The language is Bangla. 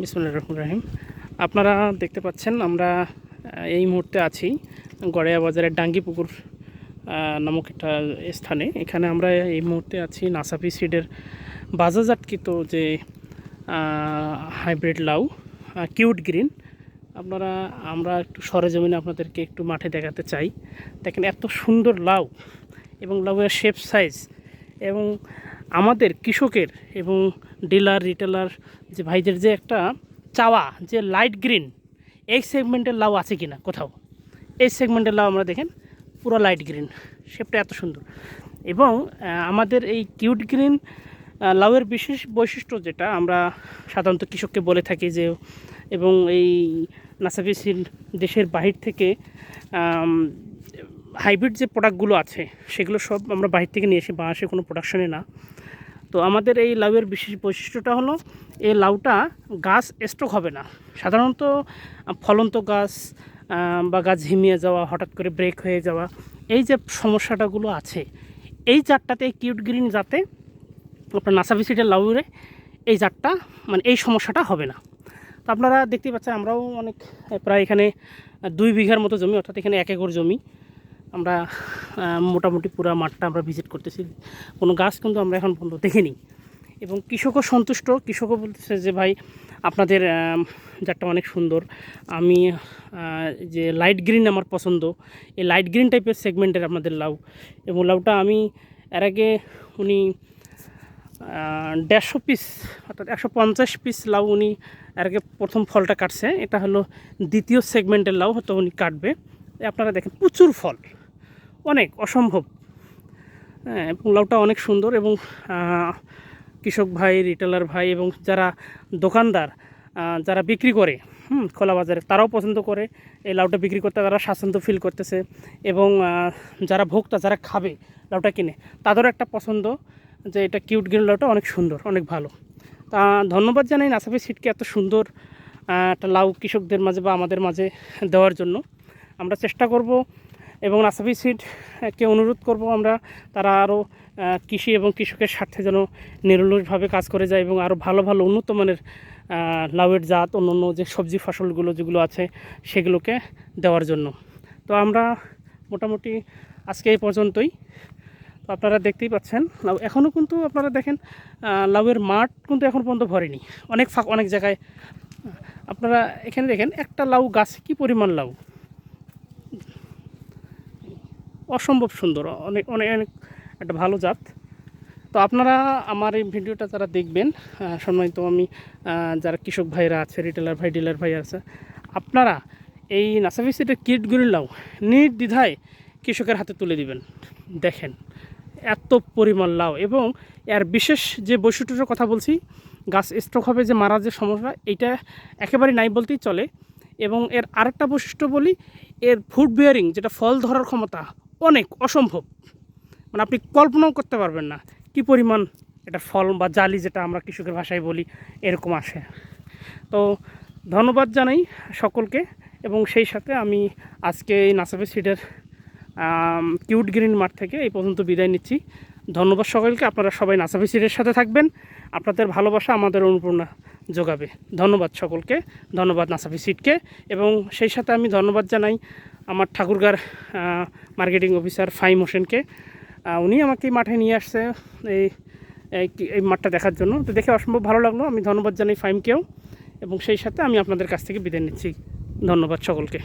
বিসমুল্লাহ রহমান রাহিম। আপনারা দেখতে পাচ্ছেন আমরা এই মুহূর্তে আছি গড়িয়া বাজারের ডাঙ্গি পুকুর নামক একটা স্থানে। এখানে আমরা এই মুহূর্তে আছি নাসাফি সিডের বাজারজাতকৃত যে হাইব্রিড লাউ কিউট গ্রিন। আপনারা, আমরা একটু সরেজমিনে আপনাদেরকে একটু মাঠে দেখাতে চাই। দেখেন এত সুন্দর লাউ এবং লাউয়ের শেপ সাইজ এবং আমাদের কৃষকের এবং ডিলার, রিটেলার যে ভাইদের যে একটা চাওয়া, যে লাইট গ্রিন এই সেগমেন্টের লাউ আছে কিনা কোথাও? এই সেগমেন্টের লাউ আমরা দেখেন, পুরো লাইট গ্রিন শেপটা এত সুন্দর। এবং আমাদের এই কিউট গ্রিন লাউয়ের বিশেষ বৈশিষ্ট্য যেটা আমরা সাধারণত কৃষককে বলে থাকি যে, এবং এই নাসাফিসির দেশের বাহির থেকে হাইব্রিড যে প্রোডাক্টগুলো আছে, সেগুলো সব আমরা বাহির থেকে নিয়ে এসি বাংলাদেশে কোনো প্রোডাকশনে না। তো আমাদের এই লাউয়ের বিশেষ বৈশিষ্ট্যটা হলো, এই লাউটা গাছ স্টক হবে না। সাধারণত ফলন্ত গাছ বা গাছ ঝিমিয়ে যাওয়া, হঠাৎ করে ব্রেক হয়ে যাওয়া, এই যে সমস্যাটাগুলো আছে, এই জাতটাতে কিউট গ্রিন জাতে, আপনার নাসাভিসিটের লাউরে এই জাতটা মানে এই সমস্যাটা হবে না। তো আপনারা দেখতেই পাচ্ছেন, আমরাও অনেক, প্রায় এখানে দুই বিঘার মতো জমি, অর্থাৎ এখানে এক একর জমি। আমরা মোটামুটি পুরো মাঠটা আমরা ভিজিট করতেছি। কোনো গাছ কিন্তু আমরা এখন পর্যন্ত দেখিনি। এবং কৃষকও সন্তুষ্ট। কৃষকও বলতেছে যে, ভাই, আপনাদের জাতটা অনেক সুন্দর। আমি যে লাইট গ্রিন আমার পছন্দ, এই লাইট গ্রিন টাইপের সেগমেন্টের আপনাদের লাউ। এবং লাউটা আমি, এর আগে উনি দেড়শো পিস অর্থাৎ একশো পঞ্চাশ পিস লাউ উনি, এর আগে প্রথম ফলটা কাটছে। এটা হলো দ্বিতীয় সেগমেন্টের লাউ হয়তো উনি কাটবে। আপনারা দেখেন, প্রচুর ফল। অনেক অসম্ভব। হ্যাঁ লাউটা অনেক সুন্দর এবং কৃষক ভাই রিটেলার ভাই এবং যারা দোকানদার যারা বিক্রি করে, হুম খোলা বাজারে, তারাও পছন্দ করে। এই লাউটা বিক্রি করতে তারা স্বাচ্ছন্দ্য ফিল করতেছে এবং যারা ভোক্তা, যারা খাবে লাউটা কিনে, তাদেরও একটা পছন্দ যে এটা কিউট গ্রিন লাউটা অনেক সুন্দর, অনেক ভালো। তা ধন্যবাদ জানাই নাসাফি সিটকে এত সুন্দর একটা লাউ কৃষকদের মাঝে বা আমাদের মাঝে দেওয়ার জন্য। আমরা চেষ্টা করব এবং নাসাফি সিডকে অনুরোধ করব আমরা তারা আরও কৃষি এবং কৃষকের স্বার্থে যেন নিরলসভাবে কাজ করে যায় এবং আরও ভালো ভালো উন্নত মানের লাউয়ের জাত অন্য অন্য যে সবজি ফসলগুলো যেগুলো আছে সেগুলোকে দেওয়ার জন্য। তো আমরা মোটামুটি আজকে এই পর্যন্তই। তো আপনারা দেখতেই পাচ্ছেন, লাউ এখনও কিন্তু আপনারা দেখেন লাউয়ের মাঠ কিন্তু এখন পর্যন্ত ভরেনি। অনেক ফাঁক, অনেক জায়গায় আপনারা এখানে দেখেন একটা লাউ গাছে কী পরিমাণ লাউ? অসম্ভব সুন্দর, অনেক অনেক অনেক একটা ভালো জাত। তো আপনারা আমার এই ভিডিওটা যারা দেখবেন সম্মানিত আমি যারা কৃষক ভাইরা আছে রিটেলার ভাই ডিলার ভাই আছে, আপনারা এই নাসাফিসিটের কিটগুলি লাউ নির্দ্বিধায় কৃষকের হাতে তুলে দিবেন। দেখেন, এত পরিমাণ লাউ এবং এর বিশেষ যে বৈশিষ্ট্যটার কথা বলছি, গাছ স্ট্রোক হবে যে মারা যে সমস্যা, এইটা একেবারে নাই বলতেই চলে। এবং এর আরেকটা বৈশিষ্ট্য বলি, এর ফুড বিয়ারিং যেটা ফল ধরার ক্ষমতা অনেক অসম্ভব। মানে আপনি কল্পনাও করতে পারবেন না কি পরিমাণ এটা ফল বা জালি যেটা আমরা কৃষকের ভাষায় বলি, এরকম আসে। তো ধন্যবাদ জানাই সকলকে এবং সেই সাথে আমি আজকে এই নাসাফি সিডের কিউট গ্রিন মাঠ থেকে এই পর্যন্ত বিদায় নিচ্ছি। ধন্যবাদ সকলকে, আপনারা সবাই নাসাফি সিডের সাথে থাকবেন। আপনাদের ভালোবাসা আমাদের অনুপ্রেরণা যোগাবে। ধন্যবাদ সকলকে, ধন্যবাদ নাসাফি সিটকে, এবং সেই সাথে আমি ধন্যবাদ জানাই আমার ঠাকুরগার মার্কেটিং অফিসার ফাইম হোসেনকে। উনি আমাকে মাঠে নিয়ে আসছে এই এই মাঠটা দেখার জন্য। তো দেখে অসম্ভব ভালো লাগল। আমি ধন্যবাদ জানাই ফাইমকেও, এবং সেই সাথে আমি আপনাদের কাছ থেকে বিদায় নিচ্ছি। ধন্যবাদ সকলকে।